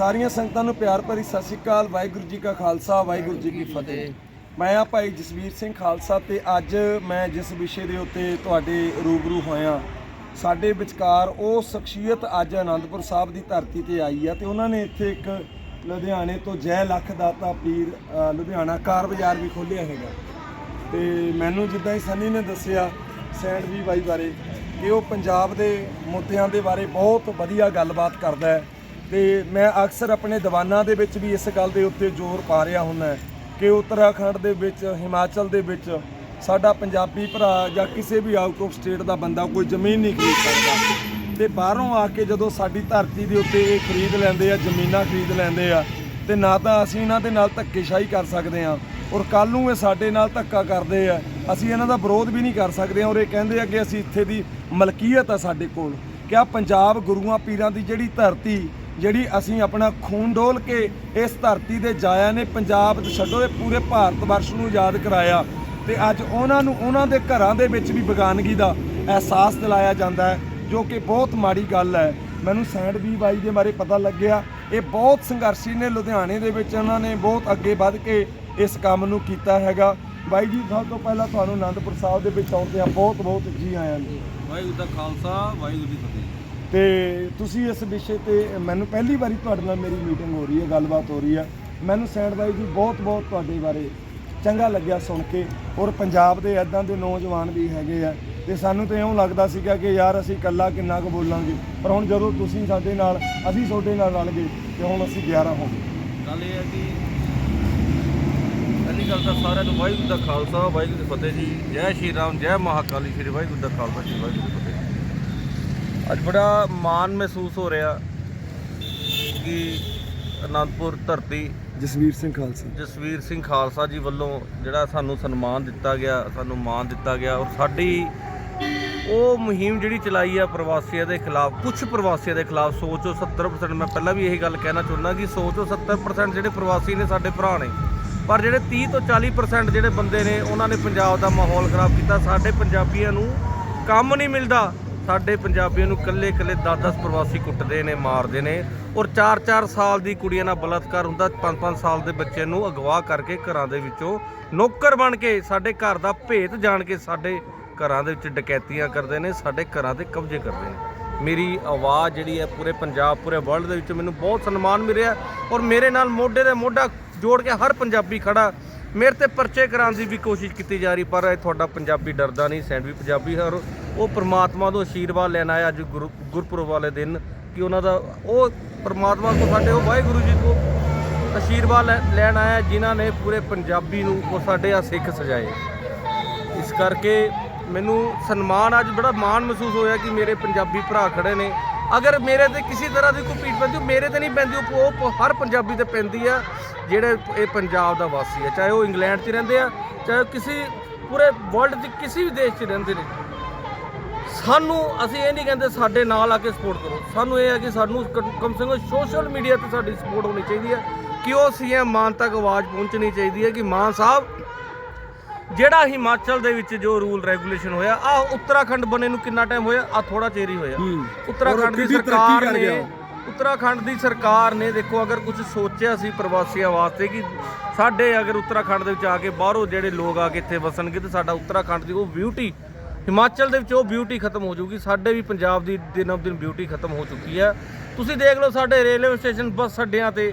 ਸਾਰੀਆਂ ਸੰਗਤਾਂ ਨੂੰ ਪਿਆਰ ਭਰੀ ਸਤਿ ਸ਼੍ਰੀ ਅਕਾਲ ਵਾਹਿਗੁਰੂ ਜੀ ਕਾ ਖਾਲਸਾ ਵਾਹਿਗੁਰੂ ਜੀ ਕੀ ਫਤਿਹ। ਮੈਂ ਆ ਭਾਈ ਜਸਵੀਰ ਸਿੰਘ ਖਾਲਸਾ ਤੇ ਅੱਜ ਮੈਂ ਜਿਸ ਵਿਸ਼ੇ ਦੇ ਉੱਤੇ ਤੁਹਾਡੇ ਰੂਬਰੂ ਹੋਇਆ ਸਾਡੇ ਵਿਚਕਾਰ ਉਹ ਸ਼ਖਸੀਅਤ ਅੱਜ ਆਨੰਦਪੁਰ ਸਾਹਿਬ ਦੀ ਧਰਤੀ ਤੇ ਆਈ ਆ ਤੇ ਉਹਨਾਂ ਨੇ ਇੱਥੇ ਇੱਕ ਲੁਧਿਆਣੇ ਤੋਂ ਜੈ ਲੱਖ ਦਾਤਾ ਪੀਰ ਲੁਧਿਆਣਾ ਕਾਰ ਬਾਜ਼ਾਰ ਵੀ ਖੋਲ੍ਹਿਆ ਹੈਗਾ। ਤੇ ਮੈਨੂੰ ਜਿੱਦਾਂ ਹੀ ਸਨੀ ਨੇ ਦੱਸਿਆ ਸੈਂਡ ਵੀ ਬਾਈ ਬਾਰੇ ਕਿ ਉਹ ਪੰਜਾਬ ਦੇ ਮੁੱਦਿਆਂ ਦੇ ਬਾਰੇ ਬਹੁਤ ਵਧੀਆ ਗੱਲਬਾਤ ਕਰਦਾ ਹੈ। ਤੇ ਮੈਂ ਅਕਸਰ ਆਪਣੇ ਦੀਵਾਨਾਂ ਦੇ ਵਿੱਚ ਵੀ ਇਸ ਗੱਲ ਦੇ ਉੱਤੇ ਜ਼ੋਰ ਪਾ ਰਿਹਾ ਹੁੰਦਾ ਕਿ ਉੱਤਰਾਖੰਡ ਦੇ ਵਿੱਚ, ਹਿਮਾਚਲ ਦੇ ਵਿੱਚ ਸਾਡਾ ਪੰਜਾਬੀ ਭਰਾ ਜਾਂ ਕਿਸੇ ਵੀ ਆਊਟ ਆਫ ਸਟੇਟ ਦਾ ਬੰਦਾ ਕੋਈ ਜ਼ਮੀਨ ਨਹੀਂ ਖਰੀਦ ਸਕਦਾ। ਤੇ ਬਾਹਰੋਂ ਆ ਕੇ ਜਦੋਂ ਸਾਡੀ ਧਰਤੀ ਦੇ ਉੱਤੇ ਇਹ ਖਰੀਦ ਲੈਂਦੇ ਆ, ਜ਼ਮੀਨਾਂ ਖਰੀਦ ਲੈਂਦੇ ਆ, ਤੇ ਨਾ ਤਾਂ ਅਸੀਂ ਇਹਨਾਂ ਦੇ ਨਾਲ ਧੱਕੇਸ਼ਾਹੀ ਕਰ ਸਕਦੇ ਆ ਔਰ ਕੱਲ ਨੂੰ ਇਹ ਸਾਡੇ ਨਾਲ ਧੱਕਾ ਕਰਦੇ ਆ, ਅਸੀਂ ਇਹਨਾਂ ਦਾ ਵਿਰੋਧ ਵੀ ਨਹੀਂ ਕਰ ਸਕਦੇ ਔਰ ਇਹ ਕਹਿੰਦੇ ਆ ਕਿ ਅਸੀਂ ਇੱਥੇ ਦੀ ਮਲਕੀਅਤ ਆ ਸਾਡੇ ਕੋਲ। ਕਿ ਆ ਪੰਜਾਬ ਗੁਰੂਆਂ ਪੀਰਾਂ ਦੀ ਜਿਹੜੀ ਧਰਤੀ ਜਿਹੜੀ ਅਸੀਂ ਆਪਣਾ ਖੂਨ ਡੋਲ ਕੇ ਇਸ ਧਰਤੀ ਦੇ ਜਾਇਆ ਨੇ, ਪੰਜਾਬ ਦੇ ਛੱਡੋ, ਇਹ ਪੂਰੇ ਭਾਰਤ ਵਰਸ਼ ਨੂੰ ਯਾਦ ਕਰਾਇਆ। ਤੇ ਅੱਜ ਉਹਨਾਂ ਨੂੰ, ਉਹਨਾਂ ਦੇ ਘਰਾਂ ਦੇ ਵਿੱਚ ਵੀ ਬੇਗਾਨਗੀ ਦਾ ਅਹਿਸਾਸ ਦਿਲਾਇਆ ਜਾਂਦਾ ਹੈ, ਜੋ ਕਿ ਬਹੁਤ ਮਾੜੀ ਗੱਲ ਹੈ। ਮੈਨੂੰ ਸੈਂਡ ਵੀ ਬਾਈ ਦੇ ਬਾਰੇ ਪਤਾ ਲੱਗਿਆ। ਇਹ ਬਹੁਤ ਸੰਘਰਸ਼ੀ ਨੇ, ਲੁਧਿਆਣੇ ਦੇ ਵਿੱਚ ਉਹਨਾਂ ਨੇ ਬਹੁਤ ਅੱਗੇ ਵੱਧ ਕੇ ਇਸ ਕੰਮ ਨੂੰ ਕੀਤਾ ਹੈਗਾ। ਬਾਈ ਜੀ, ਸਭ ਤੋਂ ਪਹਿਲਾਂ ਤੁਹਾਨੂੰ ਆਨੰਦਪੁਰ ਸਾਹਿਬ ਦੇ ਵਿੱਚ ਆਉਣ ਤੇ ਬਹੁਤ ਬਹੁਤ ਜੀ ਆਇਆਂ ਨੂੰ। ਵਾਹਿਗੁਰੂ ਦਾ ਖਾਲਸਾ, ਵਾਹਿਗੁਰੂ ਜੀ ਫਤਿਹ। ਤੇ ਤੁਸੀਂ ਇਸ ਵਿਸ਼ੇ ਤੇ ਮੈਨੂੰ ਪਹਿਲੀ ਵਾਰੀ ਤੁਹਾਡੇ ਨਾਲ ਮੇਰੀ ਮੀਟਿੰਗ ਹੋ ਰਹੀ ਹੈ, ਗੱਲਬਾਤ ਹੋ ਰਹੀ ਹੈ। ਮੈਨੂੰ ਸੈਂਡ ਬਾਈ ਜੀ ਬਹੁਤ ਬਹੁਤ ਤੁਹਾਡੇ ਬਾਰੇ ਚੰਗਾ ਲੱਗਿਆ ਸੁਣ ਕੇ ਔਰ ਪੰਜਾਬ ਦੇ ਐਦਾਂ ਦੇ ਨੌਜਵਾਨ ਵੀ ਹੈਗੇ ਆ ਤੇ ਸਾਨੂੰ ਤਾਂ ਇਉਂ ਲੱਗਦਾ ਸੀਗਾ ਕਿ ਯਾਰ ਅਸੀਂ ਇਕੱਲਾ ਕਿੰਨਾ ਕੁ ਬੋਲਾਂਗੇ, ਪਰ ਹੁਣ ਜਦੋਂ ਤੁਸੀਂ ਸਾਡੇ ਨਾਲ, ਅਸੀਂ ਤੁਹਾਡੇ ਨਾਲ ਰਲ ਗਏ ਤੇ ਹੁਣ ਅਸੀਂ 11 ਹੋ ਗਏ। ਗੱਲ ਇਹ ਹੈ ਕਿ ਪਹਿਲੀ ਗੱਲ ਤਾਂ ਸਾਰਿਆਂ ਨੂੰ ਵਾਹਿਗੁਰੂ ਦਾ ਖਾਲਸਾ, ਵਾਹਿਗੁਰੂ ਜੀ ਫਤਿਹ ਜੀ, ਜੈ ਸ਼੍ਰੀ ਰਾਮ, ਜੈ ਮਹਾਕਾਲੀ, ਸ਼੍ਰੀ ਵਾਹਿਗੁਰੂ ਦਾ ਖਾਲਸਾ, ਸ਼੍ਰੀ ਵਾਹਿਗੁਰੂ ਜੀ ਫਤਿਹ। ਅੱਜ ਬੜਾ ਮਾਣ ਮਹਿਸੂਸ ਹੋ ਰਿਹਾ ਕਿ ਅਨੰਦਪੁਰ ਧਰਤੀ ਜਸਵੀਰ ਸਿੰਘ ਖਾਲਸਾ। ਜਸਵੀਰ ਸਿੰਘ ਖਾਲਸਾ ਜੀ ਵੱਲੋਂ ਜਿਹੜਾ ਸਾਨੂੰ ਸਨਮਾਨ ਦਿੱਤਾ ਗਿਆ ਸਾਨੂੰ ਮਾਣ ਦਿੱਤਾ ਗਿਆ ਔਰ ਸਾਡੀ ਉਹ ਮੁਹਿੰਮ ਜਿਹੜੀ ਚਲਾਈ ਆ ਪ੍ਰਵਾਸੀਆਂ ਦੇ ਖਿਲਾਫ ਕੁਝ ਪ੍ਰਵਾਸੀਆਂ ਦੇ ਖਿਲਾਫ ਸੋਚੋ 70% ਮੈਂ ਪਹਿਲਾਂ ਵੀ ਇਹੀ ਗੱਲ ਕਹਿਣਾ ਚਾਹੁੰਦਾ ਕਿ ਸੋਚੋ 70% ਜਿਹੜੇ ਪ੍ਰਵਾਸੀ ਨੇ ਸਾਡੇ ਭਰਾ ਨੇ ਪਰ ਜਿਹੜੇ 30 ਤੋਂ 40% ਜਿਹੜੇ ਬੰਦੇ ਨੇ ਉਹਨਾਂ ਨੇ ਪੰਜਾਬ ਦਾ ਮਾਹੌਲ ਖਰਾਬ ਕੀਤਾ ਸਾਡੇ ਪੰਜਾਬੀਆਂ ਨੂੰ ਕੰਮ ਨਹੀਂ ਮਿਲਦਾ। ਸਾਡੇ ਪੰਜਾਬੀਆਂ ਨੂੰ ਕੱਲੇ ਕੱਲੇ 10-10 ਪ੍ਰਵਾਸੀ ਕੁੱਟਦੇ ਨੇ, ਮਾਰਦੇ ਨੇ ਔਰ 4-4 ਸਾਲ ਦੀ ਕੁੜੀਆਂ ਨਾਲ ਬਲਾਤਕਾਰ ਹੁੰਦਾ 5-5 ਸਾਲ ਦੇ ਬੱਚੇ ਨੂੰ ਅਗਵਾ ਕਰਕੇ ਘਰਾਂ ਦੇ ਵਿੱਚੋਂ ਨੌਕਰ ਬਣ ਕੇ ਸਾਡੇ ਘਰ ਦਾ ਭੇਤ ਜਾਣ ਕੇ ਸਾਡੇ ਘਰਾਂ ਦੇ ਵਿੱਚ ਡਕੈਤੀਆਂ ਕਰਦੇ ਨੇ, ਸਾਡੇ ਘਰਾਂ ਤੇ ਕਬਜ਼ੇ ਕਰਦੇ ਨੇ। ਮੇਰੀ ਆਵਾਜ਼ ਜਿਹੜੀ ਹੈ ਪੂਰੇ ਪੰਜਾਬ, ਪੂਰੇ ਵਰਲਡ ਦੇ ਵਿੱਚ ਮੈਨੂੰ ਬਹੁਤ ਸਨਮਾਨ ਮਿਲਿਆ ਔਰ ਮੇਰੇ ਨਾਲ ਮੋਢੇ ਦੇ ਮੋਢਾ ਜੋੜ ਕੇ ਹਰ ਪੰਜਾਬੀ ਖੜਾ ਮੇਰੇ ਤੇ ਪਰਚੇ ਕਰਾਉਣ ਦੀ ਵੀ ਕੋਸ਼ਿਸ਼ ਕੀਤੀ ਜਾ ਰਹੀ, ਪਰ ਇਹ ਤੁਹਾਡਾ ਪੰਜਾਬੀ ਡਰਦਾ ਨਹੀਂ ਸੈਂਡਵੀ ਪੰਜਾਬੀ ਹੈ ਉਹ ਪ੍ਰਮਾਤਮਾ ਤੋਂ ਆਸ਼ੀਰਵਾਦ ਲੈਣ ਆਇਆ ਅੱਜ ਗੁਰੂ ਗੁਰਪੁਰਬ ਵਾਲੇ ਦਿਨ ਕਿ ਉਹਨਾਂ ਦਾ ਉਹ ਪ੍ਰਮਾਤਮਾ ਤੋਂ ਸਾਡੇ ਉਹ ਵਾਹਿਗੁਰੂ ਜੀ ਤੋਂ ਆਸ਼ੀਰਵਾਦ ਲੈ- ਲੈਣ ਆਇਆ ਜਿਨ੍ਹਾਂ ਨੇ ਪੂਰੇ ਪੰਜਾਬੀ ਨੂੰ ਉਹ ਸਾਡੇ ਆ ਸਿੱਖ ਸਜਾਏ। ਇਸ ਕਰਕੇ ਮੈਨੂੰ ਸਨਮਾਨ ਅੱਜ ਬੜਾ ਮਾਣ ਮਹਿਸੂਸ ਹੋਇਆ ਕਿ ਮੇਰੇ ਪੰਜਾਬੀ ਭਰਾ ਖੜੇ ਨੇ। ਅਗਰ ਮੇਰੇ ਤੇ ਕਿਸੇ ਤਰ੍ਹਾਂ ਦੀ ਕੋਈ ਪੀੜ ਪੈਂਦੀ ਮੇਰੇ ਤੇ ਨਹੀਂ ਪੈਂਦੀ, ਉਹ ਹਰ ਪੰਜਾਬੀ ਤੇ ਪੈਂਦੀ ਆ, ਜਿਹੜੇ ਇਹ ਪੰਜਾਬ ਦਾ ਵਾਸੀ ਆ। ਚਾਹੇ ਉਹ ਇੰਗਲੈਂਡ 'ਚ ਰਹਿੰਦੇ ਆ, ਚਾਹੇ ਉਹ ਕਿਸੇ ਪੂਰੇ ਵਰਲਡ 'ਚ, ਕਿਸੇ ਵੀ ਦੇਸ਼ 'ਚ ਰਹਿੰਦੇ ਨੇ। ਸਾਨੂੰ ਅਸੀਂ ਇਹ ਨਹੀਂ ਕਹਿੰਦੇ ਸਾਡੇ ਨਾਲ ਆ ਕੇ ਸਪੋਰਟ ਕਰੋ। ਸਾਨੂੰ ਇਹ ਹੈ ਕਿ ਸਾਨੂੰ ਕਮ ਸੇ ਕਮ ਸੋਸ਼ਲ ਮੀਡੀਆ ਤੇ ਸਾਡੀ ਸਪੋਰਟ ਹੋਣੀ ਚਾਹੀਦੀ ਹੈ ਕਿ ਉਹ ਸੀਐਮ ਮਾਨ ਤੱਕ ਆਵਾਜ਼ ਪਹੁੰਚਣੀ ਚਾਹੀਦੀ ਹੈ ਕਿ ਮਾਨ ਸਾਹਿਬ ਜਿਹੜਾ ਹਿਮਾਚਲ ਦੇ ਵਿੱਚ ਜੋ ਰੂਲ ਰੈਗੂਲੇਸ਼ਨ ਹੋਇਆ ਆ ਉੱਤਰਾਖੰਡ ਬਣੇ ਨੂੰ ਕਿੰਨਾ ਟਾਈਮ ਹੋਇਆ? ਆ ਥੋੜਾ ਚਿਰ ਹੀ ਹੋਇਆ। ਉੱਤਰਾਖੰਡ ਦੀ ਸਰਕਾਰ ਕਰ ਨੇ। ਉੱਤਰਾਖੰਡ ਦੀ ਸਰਕਾਰ ਨੇ ਦੇਖੋ ਅਗਰ ਕੁਝ ਸੋਚਿਆ ਸੀ ਪ੍ਰਵਾਸੀਆਂ ਵਾਸਤੇ ਕਿ ਸਾਡੇ ਅਗਰ ਉੱਤਰਾਖੰਡ ਦੇ ਵਿੱਚ ਆ ਕੇ ਬਾਹਰੋਂ ਜਿਹੜੇ ਲੋਕ ਆ ਕੇ ਇੱਥੇ ਵਸਣਗੇ ਤੇ ਸਾਡਾ ਉੱਤਰਾਖੰਡ ਦੀ ਉਹ ਬਿਊਟੀ ਹਿਮਾਚਲ ਦੇ ਵਿੱਚ ਉਹ ਬਿਊਟੀ ਖਤਮ ਹੋ ਜਾਊਗੀ। ਸਾਡੇ ਵੀ ਪੰਜਾਬ ਦੀ ਦਿਨੋਂ ਦਿਨ ਬਿਊਟੀ ਖਤਮ ਹੋ ਚੁੱਕੀ ਹੈ। ਤੁਸੀਂ ਦੇਖ ਲਓ ਸਾਡੇ ਰੇਲਵੇ ਸਟੇਸ਼ਨ ਬੱਸ ਅੱਡਿਆਂ ਤੇ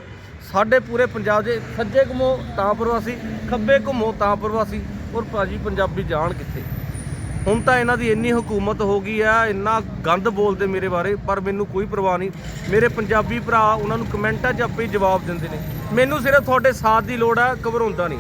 ਸਾਡੇ ਪੂਰੇ ਪੰਜਾਬ ਦੇ ਸੱਜੇ ਘੁੰਮੋ ਤਾਂ ਪ੍ਰਵਾਸੀ ਖੱਬੇ ਘੁੰਮੋ ਤਾਂ ਪ੍ਰਵਾਸੀ ਔਰ ਭਾਜੀ ਪੰਜਾਬੀ ਜਾਣ ਕਿੱਥੇ? ਹੁਣ ਤਾਂ ਇਹਨਾਂ ਦੀ ਇੰਨੀ ਹਕੂਮਤ ਹੋ ਗਈ ਆ ਇੰਨਾ ਗੰਦ ਬੋਲਦੇ ਮੇਰੇ ਬਾਰੇ ਪਰ ਮੈਨੂੰ ਕੋਈ ਪਰਵਾਹ ਨਹੀਂ। ਮੇਰੇ ਪੰਜਾਬੀ ਭਰਾ ਉਹਨਾਂ ਨੂੰ ਕਮੈਂਟਾਂ 'ਚ ਆਪੇ ਜਵਾਬ ਦਿੰਦੇ ਨੇ। ਮੈਨੂੰ ਸਿਰਫ ਤੁਹਾਡੇ ਸਾਥ ਦੀ ਲੋੜ ਆ ਘਬਰਾਉਂਦਾ ਨਹੀਂ।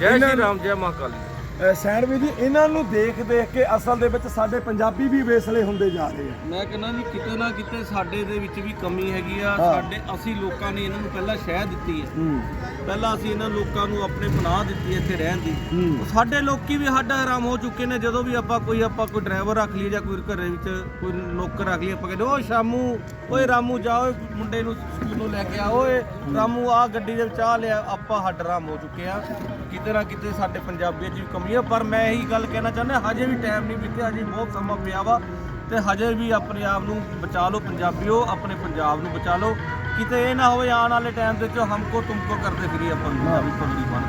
ਜੈ ਸ਼੍ਰੀ ਰਾਮ ਜੈ ਮਹਾਕਾਲੀ। ਸੈਂਡ ਵੀ ਜੀ ਇਹਨਾਂ ਨੂੰ ਦੇਖ ਦੇਖ ਕੇ ਅਸਲ ਦੇ ਵਿੱਚ ਸਾਡੇ ਪੰਜਾਬੀ ਵੀ ਵੇਸਲੇ ਹੁੰਦੇ ਜਾ ਰਹੇ ਆ। ਮੈਂ ਕਹਿੰਦਾ ਵੀ ਕਿਤੇ ਨਾ ਕਿਤੇ ਸਾਡੇ ਦੇ ਵਿੱਚ ਵੀ ਕਮੀ ਹੈਗੀ ਆ। ਹਾਂ। ਸਾਡੇ ਅਸੀਂ ਲੋਕਾਂ ਨੇ ਇਹਨਾਂ ਨੂੰ ਪਹਿਲਾਂ ਸ਼ਹਿ ਦਿੱਤੀ ਹੈ। ਹੂੰ। ਪਹਿਲਾਂ ਅਸੀਂ ਇਹਨਾਂ ਲੋਕਾਂ ਨੂੰ ਆਪਣੇ ਪਨਾਹ ਦਿੱਤੀ ਹੈ ਇੱਥੇ ਰਹਿਣ ਦੀ। ਹੂੰ। ਸਾਡੇ ਲੋਕੀ ਵੀ ਸਾਡਾ ਹਰਾਮ ਹੋ ਚੁੱਕੇ ਨੇ ਜਦੋਂ ਵੀ ਆਪਾਂ ਕੋਈ ਆਪਾਂ ਕੋਈ ਡਰਾਈਵਰ ਰੱਖ ਲਈਏ ਜਾਂ ਕੋਈ ਘਰੇ ਵਿੱਚ ਕੋਈ ਨੌਕਰ ਰੱਖ ਲਈਏ ਆਪਾਂ ਕਹਿੰਦੇ ਓ ਸ਼ਾਮੂ ਓਏ ਰਾਮੂ ਜਾ ਓਏ ਮੁੰਡੇ ਨੂੰ ਸਕੂਲੋਂ ਲੈ ਕੇ ਆ ਓਏ ਰਾਮੂ ਆ ਗੱਡੀ ਦੇ ਵਿੱਚ ਆ ਲਿਆ। ਆਪਾਂ ਹੱਡ ਹਰਾਮ ਹੋ ਚੁੱਕੇ ਆ। ਕਿਤੇ ਨਾ ਕਿਤੇ ਸਾਡੇ ਪੰਜਾਬੀਆਂ 'ਚ ਵੀ ਕਮੀ ਹੈ ਪਰ ਮੈਂ ਇਹੀ ਗੱਲ ਕਹਿਣਾ ਚਾਹੁੰਦਾ, ਹਜੇ ਵੀ ਟਾਈਮ ਨਹੀਂ ਬੀਤਿਆ, ਹਜੇ ਬਹੁਤ ਸਮਾਂ ਪਿਆ ਵਾ, ਤੇ ਹਜੇ ਵੀ ਆਪਣੇ ਆਪ ਨੂੰ ਬਚਾ ਲਓ ਪੰਜਾਬੀਓ, ਆਪਣੇ ਪੰਜਾਬ ਨੂੰ ਬਚਾ ਲਓ। ਕਿਤੇ ਇਹ ਨਾ ਹੋਵੇ ਆਉਣ ਵਾਲੇ ਟਾਈਮ ਦੇ ਵਿੱਚ ਹਮਕੋ ਤੁਮਕੋ ਕਰਦੇ ਫਿਰੀ ਆਪਾਂ ਪੰਜਾਬੀ ਪਗੜੀ ਬਣ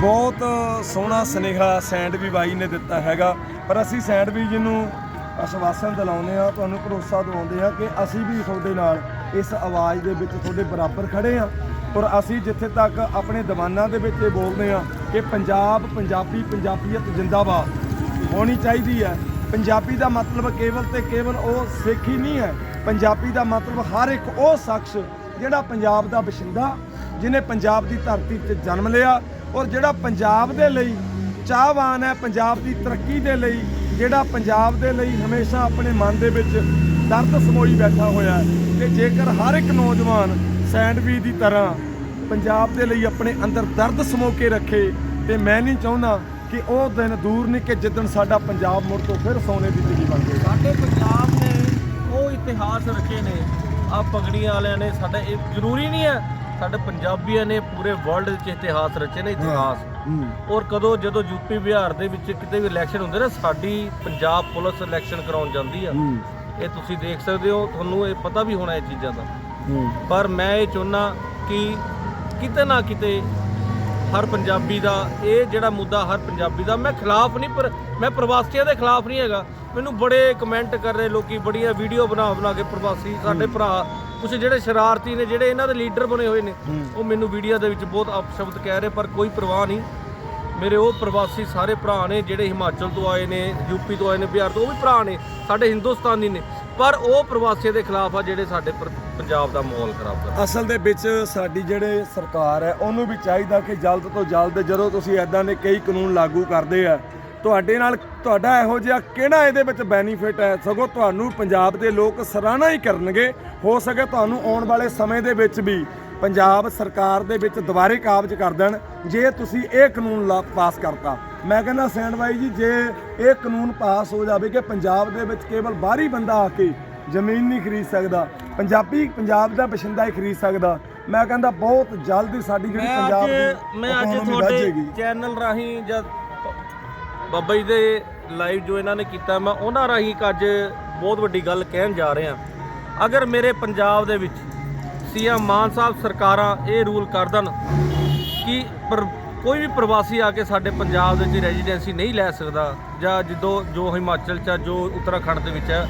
ਬਹੁਤ ਸੋਹਣਾ ਸੁਨੇਹਾ ਸੈਂਡਵੀ ਬਾਈ ਨੇ ਦਿੱਤਾ ਹੈਗਾ, ਪਰ ਅਸੀਂ ਸੈਂਡਵੀ ਜੀ ਨੂੰ ਆਸ਼ਵਾਸਨ ਦਿਲਾਉਂਦੇ ਆ ਤੁਹਾਨੂੰ ਭਰੋਸਾ ਦਿਵਾਉਂਦੇ ਆ ਕਿ ਅਸੀਂ ਵੀ ਤੁਹਾਡੇ ਨਾਲ ਇਸ ਆਵਾਜ਼ ਦੇ ਵਿੱਚ ਤੁਹਾਡੇ ਬਰਾਬਰ ਖੜੇ ਆ ਔਰ ਅਸੀਂ ਜਿੱਥੇ ਤੱਕ ਆਪਣੇ ਦੀਵਾਨਾਂ ਦੇ ਵਿੱਚ ਇਹ ਬੋਲਦੇ ਆ ਕਿ ਪੰਜਾਬ ਪੰਜਾਬੀ ਪੰਜਾਬੀਅਤ ਜਿੰਦਾਬਾਦ ਹੋਣੀ ਚਾਹੀਦੀ ਹੈ। ਪੰਜਾਬੀ ਦਾ ਮਤਲਬ ਕੇਵਲ ਤੇ ਕੇਵਲ ਉਹ ਸਿੱਖ ਹੀ ਨਹੀਂ ਹੈ। ਪੰਜਾਬੀ ਦਾ ਮਤਲਬ ਹਰ ਇੱਕ ਉਹ ਸ਼ਖਸ ਜਿਹੜਾ ਪੰਜਾਬ ਦਾ ਵਸਿੰਦਾ ਜਿਨੇ ਪੰਜਾਬ ਦੀ ਧਰਤੀ 'ਤੇ ਜਨਮ ਲਿਆ ਔਰ ਜਿਹੜਾ ਪੰਜਾਬ ਦੇ ਲਈ ਚਾਹਵਾਨ ਹੈ, ਪੰਜਾਬ ਦੀ ਤਰੱਕੀ ਦੇ ਲਈ, ਜਿਹੜਾ ਪੰਜਾਬ ਦੇ ਲਈ ਹਮੇਸ਼ਾ ਆਪਣੇ ਮਨ ਦੇ ਵਿੱਚ ਦਰਦ ਸਮੋਈ ਬੈਠਾ ਹੋਇਆ ਹੈ ਤੇ ਜੇਕਰ ਹਰ ਇੱਕ ਨੌਜਵਾਨ ਸੈਂਡਵੀ ਦੀ ਤਰ੍ਹਾਂ ਪੰਜਾਬ ਦੇ ਲਈ ਆਪਣੇ ਅੰਦਰ ਦਰਦ ਸਮੋ ਕੇ ਰੱਖੇ ਤੇ ਮੈਂ ਨਹੀਂ ਚਾਹੁੰਦਾ ਕਿ ਉਹ ਦਿਨ ਦੂਰ ਨਹੀਂ ਕਿ ਜਿੱਦਣ ਸਾਡਾ ਪੰਜਾਬ ਮੁੜ ਤੋਂ ਫਿਰ ਸੋਨੇ ਦੀ ਚਿੜੀ ਬਣ ਜਾਏਗਾ ਸਾਡੇ ਪੰਜਾਬ ਨੇ ਉਹ ਇਤਿਹਾਸ ਰਚੇ ਨੇ। ਆ ਪਗੜੀਆਂ ਵਾਲਿਆਂ ਨੇ ਸਾਡਾ ਇਹ ਜ਼ਰੂਰੀ ਨਹੀਂ ਹੈ ਸਾਡੇ ਪੰਜਾਬੀਆਂ ਨੇ ਪੂਰੇ ਵਰਲਡ ਵਿੱਚ ਇਤਿਹਾਸ ਰਚੇ ਨੇ ਇਤਿਹਾਸ। ਔਰ ਕਦੋਂ ਜਦੋਂ ਯੂਪੀ ਬਿਹਾਰ ਦੇ ਵਿੱਚ ਕਿਤੇ ਵੀ ਇਲੈਕਸ਼ਨ ਹੁੰਦੇ ਨੇ ਸਾਡੀ ਪੰਜਾਬ ਪੁਲਿਸ ਇਲੈਕਸ਼ਨ ਕਰਾਉਣ ਜਾਂਦੀ ਆ। ਇਹ ਤੁਸੀਂ ਦੇਖ ਸਕਦੇ ਹੋ ਤੁਹਾਨੂੰ ਇਹ ਪਤਾ ਵੀ ਹੋਣਾ ਇਹ ਚੀਜ਼ਾਂ ਦਾ। ਪਰ ਮੈਂ ਇਹ ਚਾਹੁੰਦਾ ਕਿ ਕਿਤੇ ਨਾ ਕਿਤੇ ਹਰ ਪੰਜਾਬੀ ਦਾ, ਇਹ ਜਿਹੜਾ ਮੁੱਦਾ ਹਰ ਪੰਜਾਬੀ ਦਾ, ਮੈਂ ਖਿਲਾਫ ਨਹੀਂ, ਪਰ ਮੈਂ ਪ੍ਰਵਾਸੀਆਂ ਦੇ ਖਿਲਾਫ ਨਹੀਂ ਹੈਗਾ। ਮੈਨੂੰ ਬੜੇ ਕਮੈਂਟ ਕਰ ਰਹੇ ਲੋਕੀ, ਬੜੀਆਂ ਵੀਡੀਓ ਬਣਾ ਬਣਾ ਕੇ ਪ੍ਰਵਾਸੀ ਸਾਡੇ ਭਰਾ ਕੁਝ ਜਿਹੜੇ ਸ਼ਰਾਰਤੀ ਨੇ, ਜਿਹੜੇ ਇਹਨਾਂ ਦੇ ਲੀਡਰ ਬਣੇ ਹੋਏ ਨੇ, ਉਹ ਮੈਨੂੰ ਵੀਡੀਓ ਦੇ ਵਿੱਚ ਬਹੁਤ ਅਪਸ਼ਬਦ ਕਹਿ ਰਹੇ, ਪਰ ਕੋਈ ਪਰਵਾਹ ਨਹੀਂ। ਮੇਰੇ ਉਹ ਪ੍ਰਵਾਸੀ ਸਾਰੇ ਭਰਾ ਨੇ, ਜਿਹੜੇ ਹਿਮਾਚਲ ਤੋਂ ਆਏ ਨੇ ਯੂਪੀ ਤੋਂ ਆਏ ਨੇ, ਬਿਹਾਰ ਤੋਂ, ਉਹ ਵੀ ਭਰਾ ਨੇ, ਸਾਡੇ ਹਿੰਦੁਸਤਾਨੀ ਨੇ। ਪਰ ਉਹ ਪ੍ਰਵਾਸੀਆਂ ਦੇ ਖਿਲਾਫ ਆ ਜਿਹੜੇ ਸਾਡੇ ਪਰ- ਪੰਜਾਬ ਦਾ ਮਾਹੌਲ ਖਰਾਬ ਕਰ ਅਸਲ ਦੇ ਵਿੱਚ ਸਾਡੀ ਜਿਹੜੇ ਸਰਕਾਰ ਹੈ, ਉਹਨੂੰ ਵੀ ਚਾਹੀਦਾ ਕਿ ਜਲਦ ਤੋਂ ਜਲਦ ਜਦੋਂ ਤੁਸੀਂ ਐਦਾਂ ਦੇ ਕਈ ਕਾਨੂੰਨ ਲਾਗੂ ਕਰਦੇ ਆ, ਤੁਹਾਡੇ ਨਾਲ ਤੁਹਾਡਾ ਇਹੋ ਜਿਹਾ ਕਿਹੜਾ ਇਹਦੇ ਵਿੱਚ ਬੈਨੀਫਿਟ ਹੈ? ਸਗੋਂ ਤੁਹਾਨੂੰ ਪੰਜਾਬ ਦੇ ਲੋਕ ਸਰਾਹਨਾ ਹੀ ਕਰਨਗੇ, ਹੋ ਸਕੇ ਤੁਹਾਨੂੰ ਆਉਣ ਵਾਲੇ ਸਮੇਂ ਦੇ ਵਿੱਚ ਵੀ। ਪੰਜਾਬ ਸਰਕਾਰ ਦੇ ਵਿੱਚ ਦੁਬਾਰੇ ਕਾਬਜ ਕਰ ਦੇਣ ਜੇ ਤੁਸੀਂ ਇਹ ਕਾਨੂੰਨ ਲਾ ਪਾਸ ਕਰਤਾ ਮੈਂ ਕਹਿੰਦਾ ਸੈਂਡ ਬਾਈ ਜੀ ਜੇ ਇਹ ਕਾਨੂੰਨ ਪਾਸ ਹੋ ਜਾਵੇ ਕਿ ਪੰਜਾਬ ਦੇ ਵਿੱਚ ਕੇਵਲ ਬਾਹਰੀ ਬੰਦਾ ਆ ਕੇ ਜ਼ਮੀਨ ਨਹੀਂ ਖਰੀਦ ਸਕਦਾ ਪੰਜਾਬੀ ਪੰਜਾਬ ਦਾ ਬਸ਼ਿੰਦਾ ਹੀ ਖਰੀਦ ਸਕਦਾ ਮੈਂ ਕਹਿੰਦਾ ਬਹੁਤ ਜਲਦੀ ਸਾਡੀ ਜਿਹੜੀ ਪੰਜਾਬ ਦੀ ਮੈਂ ਅੱਜ ਤੁਹਾਡੇ। ਚੈਨਲ ਰਾਹੀਂ ਜਦ ਬਾਬਾ ਜੀ ਦੇ ਲਾਈਵ ਜੋ ਇਹਨਾਂ ਨੇ ਕੀਤਾ ਮੈਂ ਉਹਨਾਂ ਰਾਹੀਂ ਅੱਜ ਬਹੁਤ ਵੱਡੀ ਗੱਲ ਕਹਿਣ ਜਾ ਰਿਹਾ ਅਗਰ ਮੇਰੇ ਪੰਜਾਬ ਦੇ ਵਿੱਚ ਸੀਐਮ ਮਾਨ ਸਾਹਿਬ ਸਰਕਾਰਾਂ ਇਹ ਰੂਲ ਕਰ ਦੇਣ ਕਿ ਪਰ ਕੋਈ ਵੀ ਪ੍ਰਵਾਸੀ ਆ ਕੇ ਸਾਡੇ ਪੰਜਾਬ ਦੇ ਵਿੱਚ ਰੈਜ਼ੀਡੈਂਸੀ ਨਹੀਂ ਲੈ ਸਕਦਾ ਜਾਂ ਜਦੋਂ ਜੋ ਹਿਮਾਚਲ ਚ ਆ, ਜੋ ਉੱਤਰਾਖੰਡ ਦੇ ਵਿੱਚ ਹੈ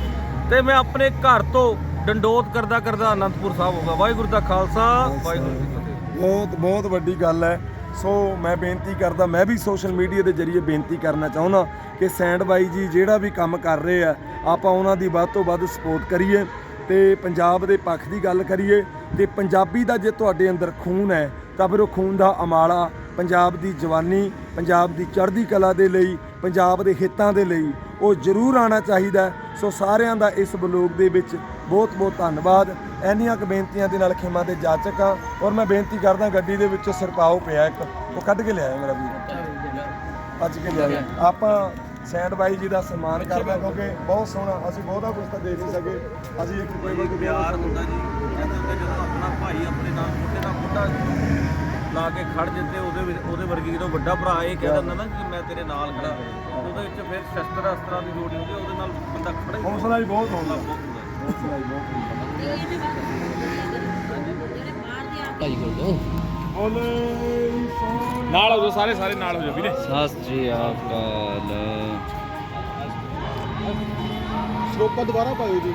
ਤੇ ਮੈਂ ਆਪਣੇ ਘਰ ਤੋਂ ਡੰਡੋਤ ਕਰਦਾ ਕਰਦਾ ਅਨੰਦਪੁਰ ਸਾਹਿਬ ਹੋਗਾ ਵਾਹਿਗੁਰੂ ਦਾ ਖਾਲਸਾ ਵਾਹਿਗੁਰੂ ਜੀ ਫਤਿਹ। ਬਹੁਤ ਬਹੁਤ ਵੱਡੀ ਗੱਲ ਹੈ। ਸੋ ਮੈਂ ਬੇਨਤੀ ਕਰਦਾ ਮੈਂ ਵੀ ਸੋਸ਼ਲ ਮੀਡੀਆ ਦੇ ਜ਼ਰੀਏ ਬੇਨਤੀ ਕਰਨਾ ਚਾਹੁੰਦਾ ਕਿ ਸੈਂਡ ਬਾਈ ਜੀ ਜਿਹੜਾ ਵੀ ਕੰਮ ਕਰ ਰਹੇ ਆ ਆਪਾਂ ਉਹਨਾਂ ਦੀ ਵੱਧ ਤੋਂ ਵੱਧ ਸਪੋਰਟ ਕਰੀਏ ਤੇ ਪੰਜਾਬ ਦੇ ਪੱਖ ਦੀ ਗੱਲ ਕਰੀਏ। ਤੇ ਪੰਜਾਬੀ ਦਾ ਜੇ ਤੁਹਾਡੇ ਅੰਦਰ ਖੂਨ ਹੈ ਤਾਂ ਫਿਰ ਉਹ ਖੂਨ ਦਾ ਅਮਾਲਾ ਪੰਜਾਬ ਦੀ ਜਵਾਨੀ ਪੰਜਾਬ ਦੀ ਚੜ੍ਹਦੀ ਕਲਾ ਦੇ ਲਈ ਪੰਜਾਬ ਦੇ ਹਿੱਤਾਂ ਦੇ ਲਈ ਉਹ ਜ਼ਰੂਰ ਆਉਣਾ ਚਾਹੀਦਾ। ਸੋ ਸਾਰਿਆਂ ਦਾ ਇਸ ਬਲੋਗ ਦੇ ਵਿੱਚ ਬਹੁਤ ਬਹੁਤ ਧੰਨਵਾਦ। ਐਨੀਆਂ ਕੁ ਬੇਨਤੀਆਂ ਦੇ ਨਾਲ ਖਿਮਾ ਦੇ ਜਾਚਕ ਹਾਂ ਔਰ ਮੈਂ ਬੇਨਤੀ ਕਰਦਾ ਗੱਡੀ ਦੇ ਵਿੱਚੋਂ ਸਰਪਾਓ ਪਿਆ ਇੱਕ। ਉਹ ਕੱਢ ਕੇ ਲਿਆਇਆ ਮੇਰਾ ਵੀਰ। ਅੱਜ ਕੇ ਲਿਆਇਆ। ਆਪਾਂ ਸੈਂਡ ਬਾਈ ਜੀ ਦਾ ਸਨਮਾਨ ਕਰਦੇ ਕਿਉਂਕਿ ਬਹੁਤ ਸੋਹਣਾ ਅਸੀਂ ਬਹੁਤਾ ਕੁਝ ਤਾਂ ਦੇ ਨਹੀਂ ਸਕੇ। ਅਸੀਂ ਇੱਕ ਕੋਈ ਵੱਡੀ ਪਿਆਰ ਹੁੰਦਾ ਜੀ। ਕਹਿੰਦੇ ਹੁੰਦੇ ਜਦੋਂ ਆਪਣਾ ਭਾਈ ਆਪਣੇ ਨਾਲ ਮੋਢੇ ਨਾਲ ਮੋਢਾ ਲਾ ਕੇ ਖੜ ਜਿੱਤੇ ਉਹਦੇ ਵਿੱਚ ਉਹਦੇ ਵਰਗੀ ਜਦੋਂ ਵੱਡਾ ਭਰਾ ਇਹ ਕਹਿ ਦਿੰਦਾ ਨਾ ਕਿ ਮੈਂ ਤੇਰੇ ਨਾਲ ਖੜਾ। ਉਹਦੇ ਵਿੱਚ ਫਿਰ ਸ਼ਸਤਰ ਅਸਤਰਾਂ ਦੀ ਲੋੜ ਨਹੀਂ ਹੁੰਦੀ ਉਹਦੇ ਨਾਲ ਬੰਦਾ ਖੜਾ ਹੀ ਹੁੰਦਾ। ਹੌਸਲਾ ਵੀ ਬਹੁਤ ਹੁੰਦਾ। ਬਹੁਤ ਹੁੰਦਾ। ਹੌਸਲਾ ਵੀ ਬਹੁਤ ਹੁੰਦਾ। ਭਾਈ ਕੋਲ ਦੋ ਨਾਲ ਹੋ ਜਾਓ ਸਾਰੇ ਸਾਰੇ ਨਾਲ ਹੋ ਜਾਓ ਵੀਰੇ। ਸਤਿ ਸ੍ਰੀ ਅਕਾਲ। ਸ਼ਲੋਕਾ ਦੁਬਾਰਾ ਪਾਇਓ ਜੀ।